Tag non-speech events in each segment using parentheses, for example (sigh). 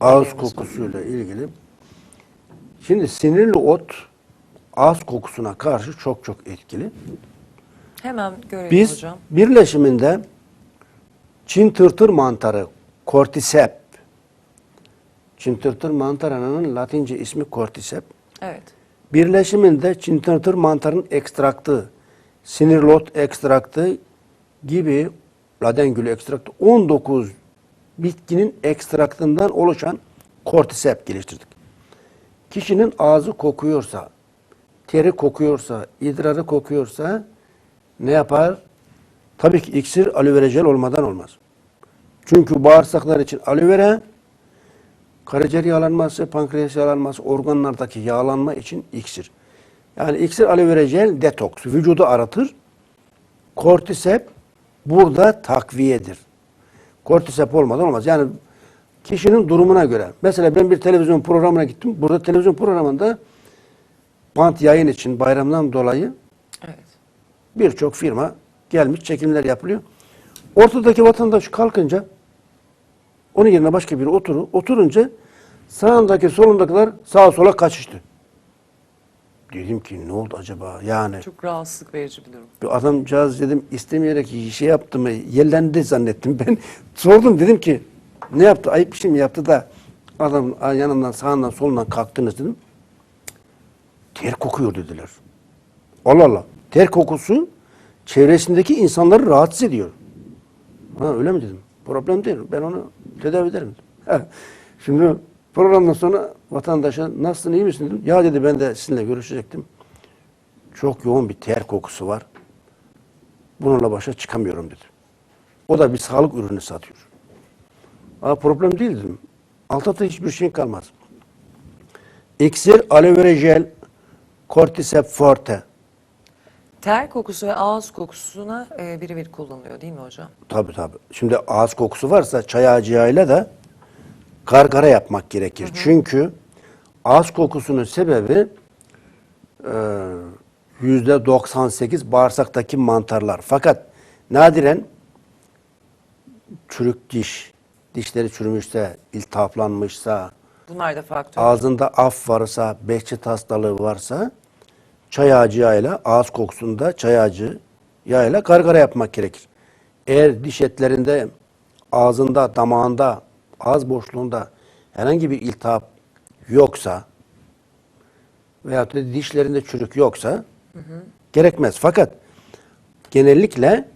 Ağız kokusuyla ilgili. Şimdi sinirli ot ağız kokusuna karşı çok çok etkili. Hemen görelim Biz hocam. birleşiminde Çin tırtır mantarı, cordyceps. Çin tırtır mantarının latince ismi cordyceps. Evet. Birleşiminde Çin tırtır mantarının ekstraktı, sinirlot ekstraktı gibi laden gülü ekstraktı 19 bitkinin ekstraktından oluşan cordyceps geliştirdik. Kişinin ağzı kokuyorsa, teri kokuyorsa, idrarı kokuyorsa ne yapar? Tabii ki iksir aloe vera jel olmadan olmaz. Çünkü bağırsaklar için aloe vera karaciğer yağlanması, pankreas yağlanması, organlardaki yağlanma için iksir. Yani iksir aloe vera jel detoks, vücudu aratır. Kortisep burada takviyedir. Kortisep olmadan olmaz. Yani kişinin durumuna göre. Mesela ben bir televizyon programına gittim. Burada televizyon programında bant yayın için bayramdan dolayı Evet. birçok firma gelmiş çekimler yapılıyor. Ortadaki vatandaş kalkınca onun yerine başka biri oturur. Oturunca sağındaki solundakiler sağa sola kaçıştı. Dedim ki ne oldu acaba? Yani Çok rahatsızlık verici bir durum. bir adamcağız dedim istemeyerek şey yaptı mı yerlendi zannettim ben. (laughs) Sordum dedim ki ne yaptı? Ayıp bir şey mi yaptı da adam yanından sağından solundan kalktınız dedim. Ter kokuyor dediler. Allah Allah. Ter kokusu çevresindeki insanları rahatsız ediyor. Ha öyle mi dedim. Problem değil. Ben onu tedavi ederim. Ha, Şimdi programdan sonra vatandaşa nasılsın iyi misin dedim. Ya dedi ben de sizinle görüşecektim. Çok yoğun bir ter kokusu var. Bununla başa çıkamıyorum dedi. O da bir sağlık ürünü satıyor. Aa, problem değil dedim. Altta da hiçbir şey kalmaz. İksir, aloe vera jel, cordyceps forte. Ter kokusu ve ağız kokusuna e, birebir kullanılıyor değil mi hocam? Tabii tabii. Şimdi ağız kokusu varsa çay ağacıyla da gargara yapmak gerekir. Çünkü ağız kokusunun sebebi e, yüzde 98 bağırsaktaki mantarlar. Fakat nadiren çürük diş, dişleri çürümüşse, iltihaplanmışsa, Bunlar da faktör. ağzında af varsa, behçet hastalığı varsa çay ağacı yağıyla ağız kokusunda çay ağacı yağıyla gargara yapmak gerekir. Eğer diş etlerinde, ağzında, damağında, ağız boşluğunda herhangi bir iltihap yoksa da dişlerinde çürük yoksa gerekmez. Fakat genellikle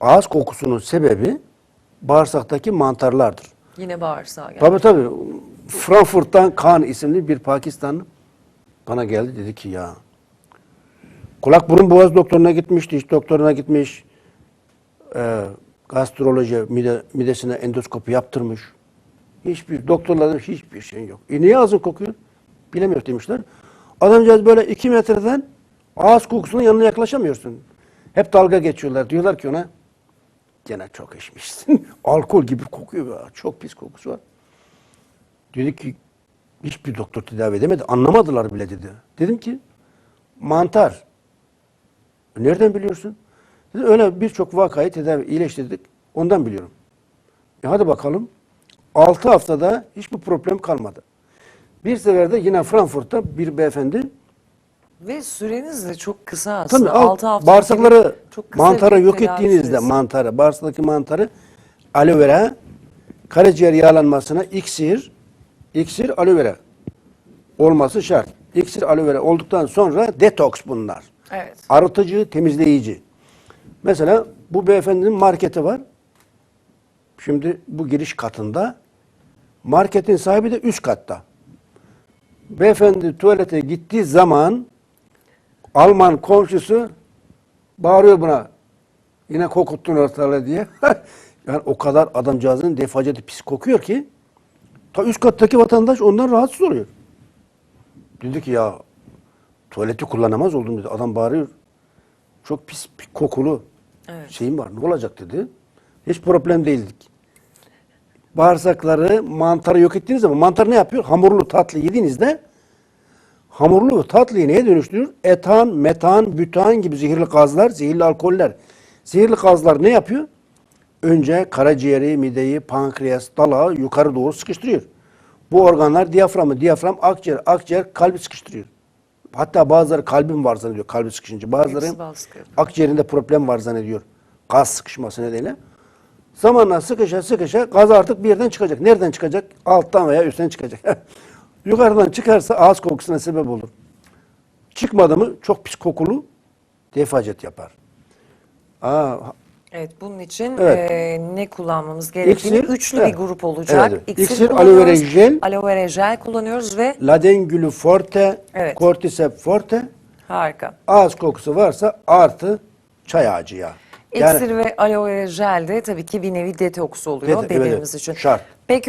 ağız kokusunun sebebi bağırsaktaki mantarlardır. Yine bağırsağa geldi. Tabii tabii. Frankfurt'tan Kaan isimli bir Pakistanlı bana geldi dedi ki ya kulak burun boğaz doktoruna gitmiş, diş doktoruna gitmiş, e, gastroloji mide, midesine endoskopi yaptırmış. Hiçbir doktorların hiçbir şey yok. E niye ağzın kokuyor? Bilemiyor demişler. Adamcağız böyle iki metreden ağız kokusunun yanına yaklaşamıyorsun. Hep dalga geçiyorlar. Diyorlar ki ona gene çok içmişsin. (laughs) Alkol gibi kokuyor. ya, Çok pis kokusu var. Dedi ki hiçbir doktor tedavi edemedi. Anlamadılar bile dedi. Dedim ki mantar. Nereden biliyorsun? Öyle birçok vakayı tedavi iyileştirdik. Ondan biliyorum. E hadi bakalım. 6 haftada hiçbir problem kalmadı. Bir seferde yine Frankfurt'ta bir beyefendi Ve süreniz de çok kısa Tabii aslında. al, 6 hafta bağırsakları çok kısa mantarı yok ettiğinizde süresi. mantarı, bağırsaktaki mantarı aloe vera, karaciğer yağlanmasına iksir, iksir aloe vera olması şart. İksir aloe vera olduktan sonra detoks bunlar. Evet. Arıtıcı, temizleyici. Mesela bu beyefendinin marketi var. Şimdi bu giriş katında. Marketin sahibi de üst katta. Beyefendi tuvalete gittiği zaman Alman komşusu bağırıyor buna. Yine kokuttun ortalığı diye. (laughs) yani o kadar adamcağızın defaceti pis kokuyor ki ta üst kattaki vatandaş ondan rahatsız oluyor. Dedi ki ya tuvaleti kullanamaz oldum dedi. Adam bağırıyor. Çok pis bir kokulu Evet. şeyim var. Ne olacak dedi. Hiç problem değildik. Bağırsakları, mantarı yok ettiğiniz zaman mantar ne yapıyor? Hamurlu tatlı yediğinizde hamurlu tatlıyı neye dönüştürür? Etan, metan, bütan gibi zehirli gazlar, zehirli alkoller. Zehirli gazlar ne yapıyor? Önce karaciğeri, mideyi, pankreas, dalağı yukarı doğru sıkıştırıyor. Bu organlar diyaframı, diyafram, akciğer, akciğer kalbi sıkıştırıyor. Hatta bazıları kalbim var zannediyor kalbi sıkışınca. Bazıları baskı. akciğerinde problem var zannediyor. Gaz sıkışması nedeniyle. Zamanla sıkışa sıkışa gaz artık bir yerden çıkacak. Nereden çıkacak? Alttan veya üstten çıkacak. (laughs) Yukarıdan çıkarsa ağız kokusuna sebep olur. Çıkmadı mı çok pis kokulu defacet yapar. Aa, Evet bunun için Evet. e, ne kullanmamız gerektiğini İksir, üçlü evet. bir grup olacak. Evet, evet. İksir, aloe vera jel. aloe vera jel kullanıyoruz ve ladengülü forte, Evet. cordyceps forte, harika. ağız kokusu varsa artı çay ağacı yağı. İksir ve aloe vera jel de tabii ki bir nevi detoks oluyor Evet, evet, bedenimiz evet. için. Şart. Peki